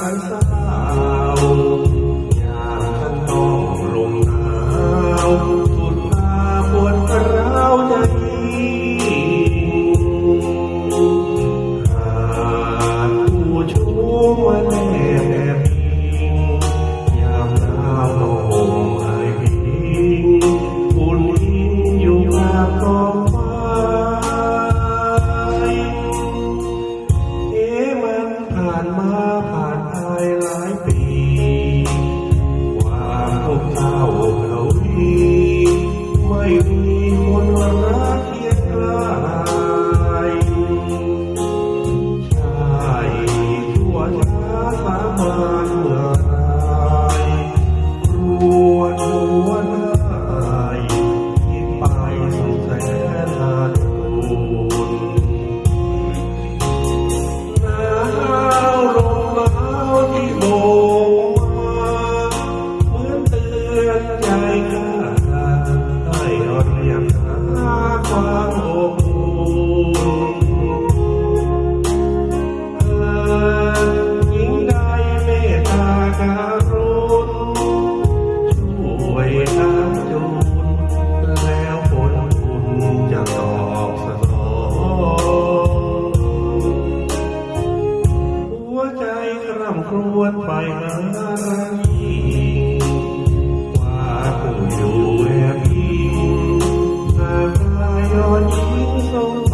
พัยากท่นน้องลมหนาวตุดตาปวดร้าใจหากผู้ชูมาแนบแอบอิงยามหนาวลมหายพิงอุ่นอิงอยู่กับน้ ร่ำครวญไปหาอะไรว่าผู้อยู่แอบพิงแต่ลายย้อนยิ้มลงไ